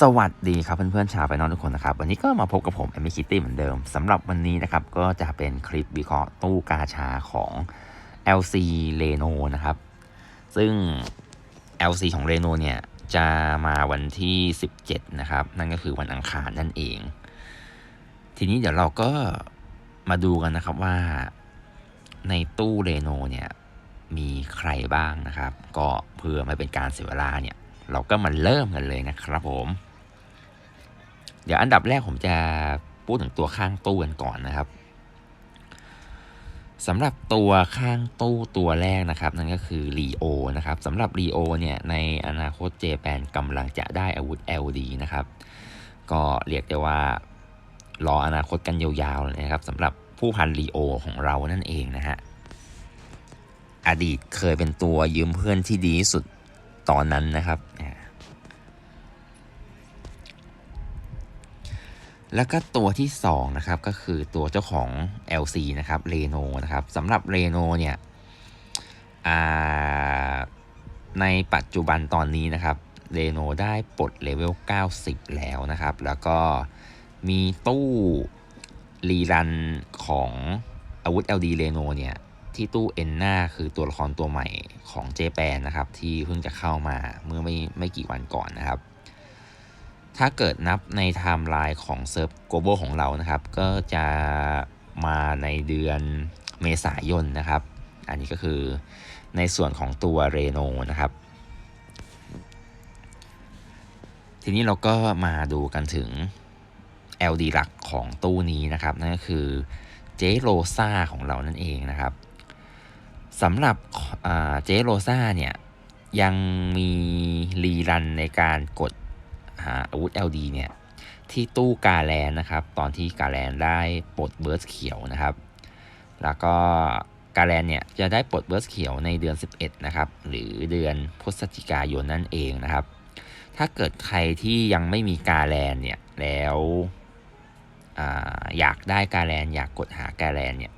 สวัสดีครับเพื่อนๆชาวไปนอนทุกคนนะครับ วันนี้ก็มาพบกับผมแอมมี่คิตตี้เหมือนเดิมสำหรับวันนี้นะครับ ก็จะเป็นคลิปวิเคราะห์ตู้กาชาของ LC Reno นะครับ ซึ่ง LC ของ Reno เนี่ยจะมาวันที่ 17 นะครับ นั่นก็คือวันอังคารนั่นเอง ทีนี้เดี๋ยวเราก็มาดูกันนะครับว่าในตู้เรโนเนี่ยมีใครบ้างนะครับ ก็เพื่อไม่เป็นการเสียเวลาเนี่ย เราก็มาเริ่มกันเลยนะครับผม เดี๋ยวอันดับแรกผมจะพูดถึงตัวข้างตู้กันก่อนนะครับสำหรับตัวข้างตู้ตัวแรกนะครับ นั่นก็คือรีโอนะครับสำหรับรีโอเนี่ยในอนาคตเจแปนกำลังจะได้อาวุธ LD นะครับ ก็เรียกได้ว่า รออนาคตกันยาวๆเลยนะครับสำหรับผู้พันรีโอของเรานั่นเองนะฮะอดีตเคยเป็นตัวยืมเพื่อนที่ดีที่สุดตอนนั้นนะครับ แล้วก็ตัวที่2นะครับก็คือตัวเจ้าของ LC นะครับเรโนนะครับสำหรับเรโนเนี่ยในปัจจุบันตอนนี้นะครับเรโนได้ปลดเลเวล 90 แล้วนะครับ แล้วก็มีตู้รีรันของอาวุธ LD เรโนเนี่ยที่ตู้เอ็นหน้าคือตัวละครตัวใหม่ของเจแปนนะครับ ที่เพิ่งจะเข้ามาเมื่อไม่ไม่กี่วันก่อนนะครับ ถ้าเกิดนับในไทม์ไลน์ของเซิร์ฟโกลบอลของเรานะครับ ก็จะมาในเดือนเมษายนนะครับ อันนี้ก็คือในส่วนของตัวเรโนนะครับ ทีนี้เราก็มาดูกันถึง LD หลักของตู้นี้นะครับ นั่นก็คือเจโรซาของเรานั่นเองนะครับสำหรับเจโรซาเนี่ยยังมีรีรันในการกด หาอาวุธ LD เนี่ยที่ตู้กาแลนนะครับ ตอนที่กาแลนได้ปลดเบิร์สเขียวนะครับ แล้วก็กาแลนเนี่ยจะได้ปลดเบิร์สเขียวในเดือน 11 นะครับ หรือเดือนพฤศจิกายนนั่นเองนะครับ ถ้าเกิดใครที่ยังไม่มีกาแลนเนี่ยแล้วออยากได้กาแลนอยากกดหากาแลนเนี่ย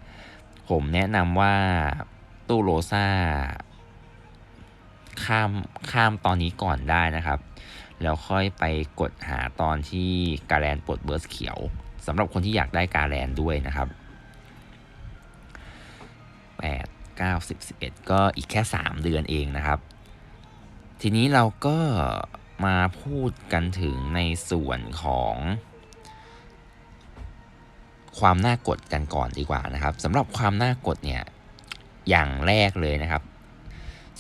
ผมแนะนำว่าตู้โรซาข้ามข้ามตอนนี้ก่อนได้นะครับ แล้วค่อยไปกดหาตอนที่กาแลนปลดเบิร์สเขียวสำหรับคนที่อยากได้กาแลนด้วยนะครับ8 9 10 11 ก็อีกแค่ 3 เดือนเองนะครับ ทีนี้เราก็มาพูดกันถึงในส่วนของ ความน่ากดกันก่อนดีกว่านะครับสำหรับความน่ากดเนี่ยอย่างแรกเลยนะครับ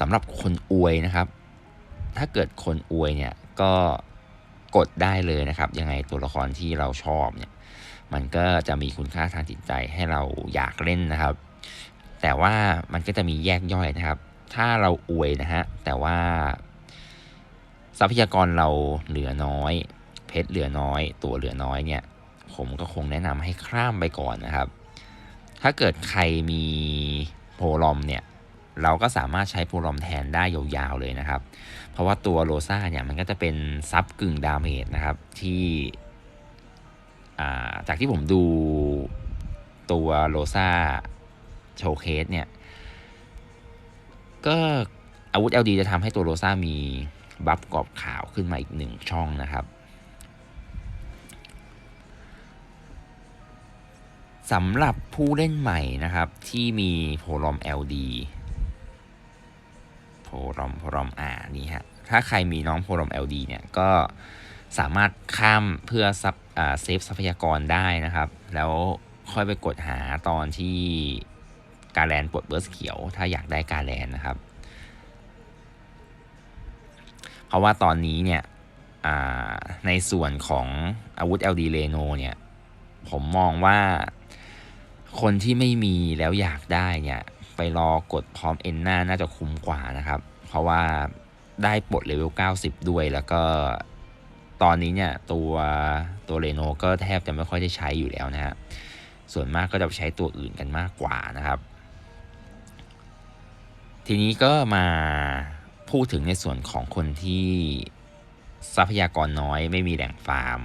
สำหรับคนอวยนะครับ ถ้าเกิดคนอวยเนี่ย ก็กดได้เลยนะครับ ยังไงตัวละครที่เราชอบเนี่ย มันก็จะมีคุณค่าทางจิตใจให้เราอยากเล่นนะครับ แต่ว่ามันก็จะมีแยกย่อยนะครับ ถ้าเราอวยนะฮะ แต่ว่า ทรัพยากรเราเหลือน้อย เพชรเหลือน้อย ตัวเหลือน้อยเนี่ย ผมก็คงแนะนำให้ข้ามไปก่อนนะครับ ถ้าเกิดใครมีโพลอมเนี่ย เราก็สามารถใช้โพลอมแทนได้ยาวๆเลยนะครับ เพราะว่าตัวโรซ่าเนี่ยมันก็จะเป็นซับกึ่งดาเมจนะครับที่จากที่ผมดูตัวโรซ่าโชว์เคสเนี่ย ก็อาวุธ LD จะทำให้ตัวโรซ่ามีบัฟกรอบขาวขึ้นมาอีกหนึ่งช่องนะครับสำหรับผู้เล่นใหม่นะครับที่มีโพลอม LD โพลอมโพลอมอ่านี่ฮะถ้าใครมีน้องโพลอม LD เนี่ยก็สามารถข้ามเพื่อซับอ่าเซฟทรัพยากรได้นะครับ แล้วค่อยไปกดหาตอนที่การแลนปลดเบิร์สเขียว ถ้าอยากได้การแลนนะครับ เพราะว่าตอนนี้เนี่ยในส่วนของอาวุธ LD เ e โนเนี่ย ผมมองว่าคนที่ไม่มีแล้วอยากได้เนี่ย ไปรอกดพร้อมเอ็นหน้าน่าจะคุ้มกว่านะครับ เพราะว่าได้ปลดเลเวล 90 ด้วยแล้วก็ตอนนี้เนี่ยตัวตัวเรโนก็แทบจะไม่ค่อยได้ใช้อยู่แล้วนะฮะส่วนมากก็จะใช้ตัวอื่นกันมากกว่านะครับ ทีนี้ก็มาพูดถึงในส่วนของคนที่ทรัพยากรน้อยไม่มีแหล่งฟาร์ม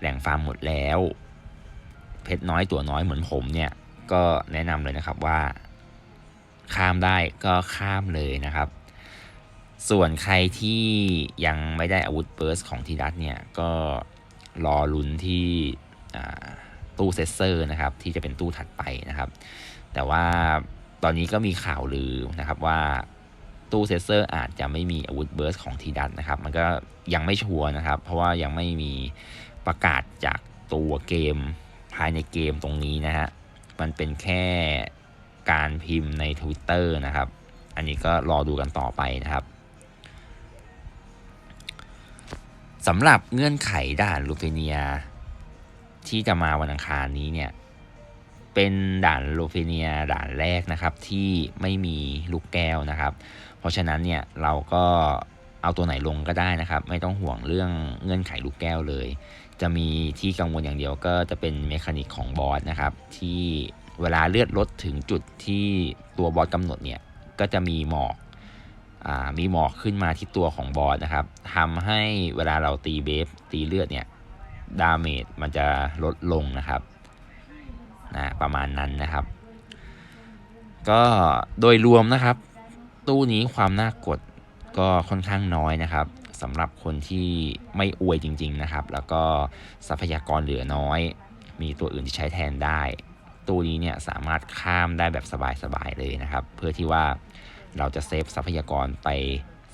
แหล่งฟาร์มหมดแล้ว เพชรน้อยตัวน้อยเหมือนผมเนี่ย ก็แนะนำเลยนะครับว่า ข้ามได้ก็ข้ามเลยนะครับ ส่วนใครที่ยังไม่ได้อาวุธเบิร์สของทีดัตเนี่ย ก็รอลุ้นที่ตู้เซสเซอร์นะครับ ที่จะเป็นตู้ถัดไปนะครับ แต่ว่าตอนนี้ก็มีข่าวลือนะครับว่าตู้เซสเซอร์อาจจะไม่มีอาวุธเบิร์สของทีดัตนะครับ มันก็ยังไม่ชัวร์นะครับ เพราะว่ายังไม่มีประกาศจากตัวเกมภายในเกมตรงนี้นะฮะ มันเป็นแค่ การพิมพ์ใน Twitter นะครับ อันนี้ก็รอดูกันต่อไปนะครับสำหรับเงื่อนไขด่านลูเฟเนีย ที่จะมาวันอังคารนี้เนี่ย เป็นด่านลูเฟเนียด่านแรกนะครับที่ไม่มีลูกแก้วนะครับ เพราะฉะนั้นเนี่ยเราก็เอาตัวไหนลงก็ได้นะครับ ไม่ต้องห่วงเรื่องเงื่อนไขลูกแก้วเลย จะมีที่กังวลอย่างเดียวก็จะเป็นเมคานิกของบอสนะครับ ที่ เวลาเลือดลดถึงจุดที่ตัวบอสกำหนดเนี่ยก็จะมีหมอกอมีหมอกขึ้นมาที่ตัวของบอสนะครับทำให้เวลาเราตีเบฟตีเลือดเนี่ยดาเมจมันจะลดลงนะครับนะประมาณนั้นนะครับ ก็โดยรวมนะครับ ตู้นี้ความน่ากดก็ค่อนข้างน้อยนะครับสำหรับคนที่ไม่อวยจริง ๆนะครับ แล้วก็ทรัพยากรเหลือน้อย มีตัวอื่นที่ใช้แทนได้ ตู้นี้เนี่ยสามารถข้ามได้แบบสบายๆเลยนะครับ เพื่อที่ว่าเราจะเซฟทรัพยากรไป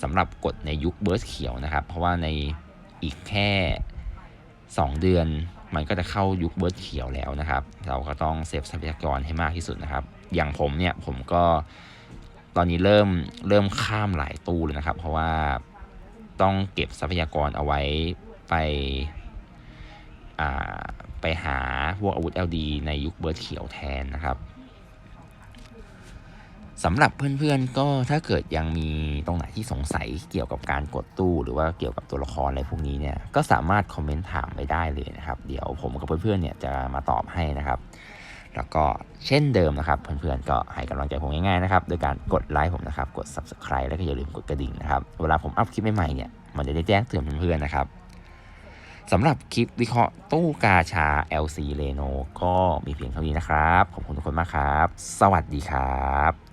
สำหรับกดในยุคเบิร์สเขียวนะครับ เพราะว่าในอีกแค่ 2 เดือนมันก็จะเข้ายุคเบิร์ดเขียวแล้วนะครับ เราก็ต้องเซฟทรัพยากรให้มากที่สุดนะครับ อย่างผมเนี่ยผมก็ตอนนี้เริ่มเริ่มข้ามหลายตู้เลยนะครับ เพราะว่าต้องเก็บทรัพยากรเอาไว้ไป ไปหาพวกอาวุธ LD ในยุคเบิร์ดเขียวแทนนะครับสำหรับเพื่อนๆก็ถ้าเกิดยังมีตรงไหนที่สงสัยเกี่ยวกับการกดตู้ หรือว่าเกี่ยวกับตัวละครอะไรพวกนี้เนี่ยก็สามารถคอมเมนต์ถามไปได้เลยนะครับ เดี๋ยวผมกับเพื่อนๆเนี่ยจะมาตอบให้นะครับ แล้วก็เช่นเดิมนะครับ เพื่อนๆก็ให้กำลังใจผมง่ายๆนะครับโดยการกดไลค์ผมนะครับ กด subscribe แล้วก็อย่าลืมกดกระดิ่งนะครับ เวลาผมอัพคลิปใหม่ๆเนี่ยมันจะได้แจ้งเตือนเพื่อนๆนะครับ สำหรับคลิปวิเคราะห์ตู้กาชา LC Leno ก็มีเพียงเท่านี้นะครับ ขอบคุณทุกคนมากครับ สวัสดีครับ